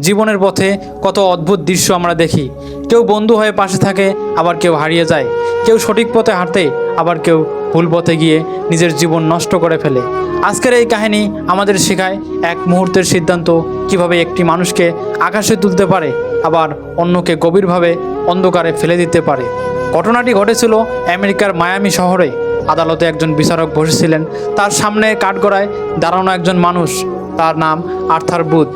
জীবনের পথে কত অদ্ভুত দৃশ্য আমরা দেখি। কেউ বন্ধু হয়ে পাশে থাকে, আবার কেউ হারিয়ে যায়। কেউ সঠিক পথে হাঁটে আবার কেউ ভুল পথে গিয়ে নিজের জীবন নষ্ট করে ফেলে। আজকের এই কাহিনী আমাদের শেখায় এক মুহূর্তের সিদ্ধান্ত কীভাবে একটি মানুষকে আকাশে তুলতে পারে, আবার অন্যকে গভীরভাবে অন্ধকারে ফেলে দিতে পারে। ঘটনাটি ঘটেছিল আমেরিকার মায়ামি শহরে। আদালতে একজন বিচারক বসেছিলেন। তার সামনে কাঠগড়ায় দাঁড়ানো একজন মানুষ। তার নাম আর্থার বুথ।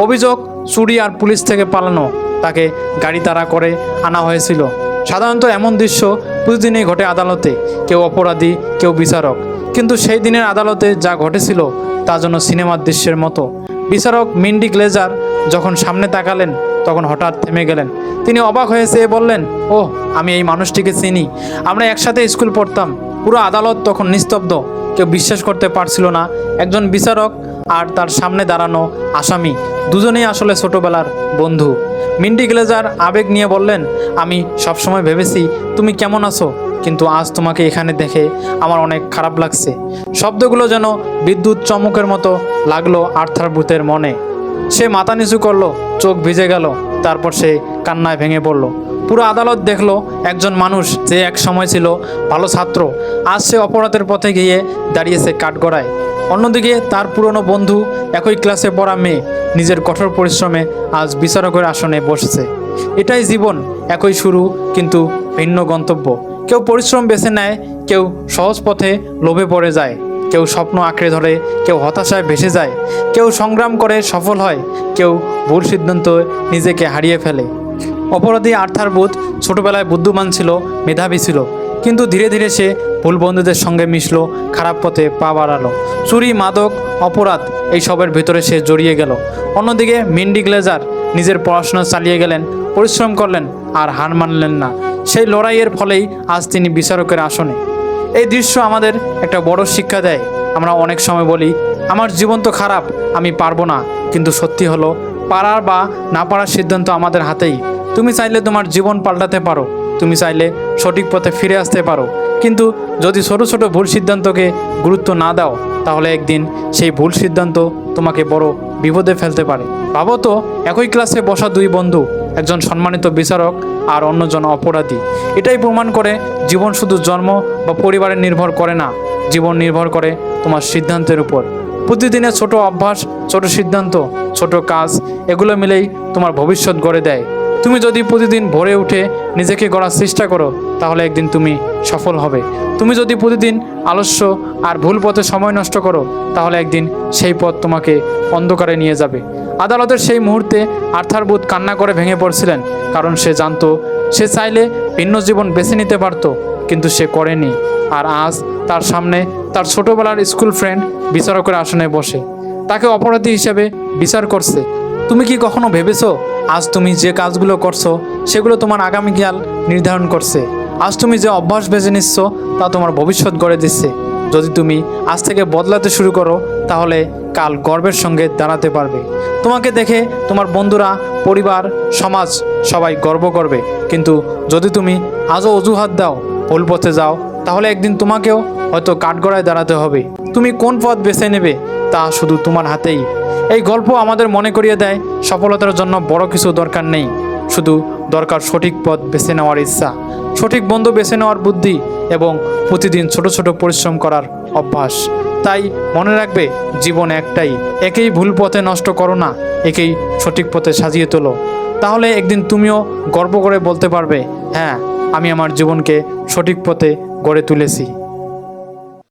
অভিযোগ চুরি আর পুলিশ থেকে পালানো তাকে গাড়ি তাড়া করে আনা হয়েছিল। সাধারণত এমন দৃশ্য প্রতিদিনই ঘটে আদালতে। কেউ অপরাধী, কেউ বিচারক। কিন্তু সেই দিনের আদালতে যা ঘটেছিল তা যেন সিনেমার দৃশ্যের মতো। বিচারক মিন্ডি গ্লেজার যখন সামনে তাকালেন, তখন হঠাৎ থেমে গেলেন। তিনি অবাক হয়ে চেয়ে বললেন ও আমি এই মানুষটিকে চিনি। আমরা একসাথে স্কুল পড়তাম। পুরো আদালত তখন নিস্তব্ধ। কেউ বিশ্বাস করতে পারছিল না। একজন বিচারক আর তার সামনে দাঁড়ানো আসামি দুজনেই আসলে ছোটবেলার বন্ধু। মিন্ডি গ্লেজার আবেগ নিয়ে বললেন, আমি সবসময় ভেবেছি তুমি কেমন আছো, কিন্তু আজ তোমাকে এখানে দেখে আমার অনেক খারাপ লাগছে। শব্দগুলো যেন বিদ্যুৎ চমকের মতো লাগল আর্থার বুথের মনে। সে মাথা নিচু করল, চোখ ভিজে গেল, তারপর সে কান্নায় ভেঙে পড়ল। পুরো আদালত দেখল একজন মানুষ যে এক সময় ছিল ভালো ছাত্র, আজ সে অপরাধের পথে গিয়ে দাঁড়িয়েছে কাঠগড়ায়। অন্যদিকে তার পুরনো বন্ধু একই ক্লাসে পড়া মেয়ে নিজের কঠোর পরিশ্রমে আজ বিচারকের আসনে বসেছে। এটাই জীবন, একই শুরু কিন্তু ভিন্ন গন্তব্য। কেউ পরিশ্রম বেছে নেয়, কেউ সহজ পথে লোভে পড়ে যায়, কেউ স্বপ্ন আঁকড়ে ধরে, কেউ হতাশায় ভেসে যায়, কেউ সংগ্রাম করে সফল হয়, কেউ ভুল সিদ্ধান্ত নিজেকে হারিয়ে ফেলে। অপরাধী আর্থার বুথ ছোটবেলায় বুদ্ধিমান ছিল, মেধাবী ছিল কিন্তু ধীরে ধীরে সে ভুল বন্ধুদের সঙ্গে মিশলো, খারাপ পথে পা বাড়ালো। চুরি, মাদক, অপরাধ এই সবের ভেতরে সে জড়িয়ে গেল। অন্যদিকে মিন্ডি গ্লেজার নিজের পড়াশোনা চালিয়ে গেলেন, পরিশ্রম করলেন আর হার মানলেন না। সেই লড়াইয়ের ফলেই আজ তিনি বিচারকের আসনে। এই দৃশ্য আমাদের একটা বড় শিক্ষা দেয়। আমরা অনেক সময় বলি, আমার জীবন তো খারাপ, আমি পারব না। কিন্তু সত্যি হলো, পারার বা না পারার সিদ্ধান্ত আমাদের হাতেই। তুমি চাইলে তোমার জীবন পাল্টাতে পারো। তুমি চাইলে সঠিক পথে ফিরে আসতে পারো। কিন্তু যদি ছোট ছোট ভুল সিদ্ধান্তকে গুরুত্ব না দাও, তাহলে একদিন সেই ভুল সিদ্ধান্ত তোমাকে বড় বিপদে ফেলতে পারে। ভাবো তো, একই ক্লাসে বসা দুই বন্ধু, একজন সম্মানিত বিচারক আর অন্যজন অপরাধী। এটাই প্রমাণ করে জীবন শুধু জন্ম বা পরিবারে নির্ভর করে না, জীবন নির্ভর করে তোমার সিদ্ধান্তের উপর। প্রতিদিনের ছোট অভ্যাস, ছোট সিদ্ধান্ত, ছোট কাজ, এগুলো মিলেই তোমার ভবিষ্যৎ গড়ে দেয়। তুমি যদি প্রতিদিন ভোরে উঠে নিজেকে গড়ার চেষ্টা করো, তাহলে একদিন তুমি সফল হবে। তুমি যদি প্রতিদিন আলস্য আর ভুল পথে সময় নষ্ট করো, তাহলে একদিন সেই পথ তোমাকে অন্ধকারে নিয়ে যাবে। আদালতের সেই মুহূর্তে আর্থার বুথ কান্না করে ভেঙে পড়ছিলেন, কারণ সে জানতো সে চাইলে ভিন্ন জীবন বেছে নিতে পারত, কিন্তু সে করেনি। আর আজ তার সামনে তার ছোটবেলার স্কুল ফ্রেন্ড বিচারকের আসনে বসে। তাকে অপরাধী হিসেবে বিচার করছে। তুমি কি কখনো ভেবেছো, আজ তুমি যে কাজগুলো করছ, সেগুলো তোমার আগামীকাল নির্ধারণ করছে। আজ তুমি যে অভ্যাস বেছে নিচ্ছ, তা তোমার ভবিষ্যৎ গড়ে দিচ্ছে। যদি তুমি আজ থেকে বদলাতে শুরু করো, তাহলে কাল গর্বের সঙ্গে দাঁড়াতে পারবে। তোমাকে দেখে তোমার বন্ধুরা, পরিবার, সমাজ সবাই গর্ব করবে। কিন্তু যদি তুমি আজও অজুহাত দাও, ভুল পথে যাও, তাহলে একদিন তোমাকেও হয়তো কাঠগড়ায় দাঁড়াতে হবে। তুমি কোন পথ বেছে নেবে তা শুধু তোমার হাতেই। এই গল্প আমাদের মনে করিয়ে দেয়, সফলতার জন্য বড় কিছু দরকার নেই। শুধু দরকার সঠিক পথ বেছে নেওয়ার ইচ্ছা, সঠিক বন্ধু বেছে নেওয়ার বুদ্ধি এবং প্রতিদিন ছোট ছোট পরিশ্রম করার অভ্যাস। তাই মনে রাখবে, জীবন একটাই, একেই ভুল পথে নষ্ট করো না, একেই সঠিক পথে সাজিয়ে তোলো। তাহলে একদিন তুমিও গর্ব করে বলতে পারবে হ্যাঁ আমি আমার জীবনকে সঠিক পথে গড়ে তুলেছি।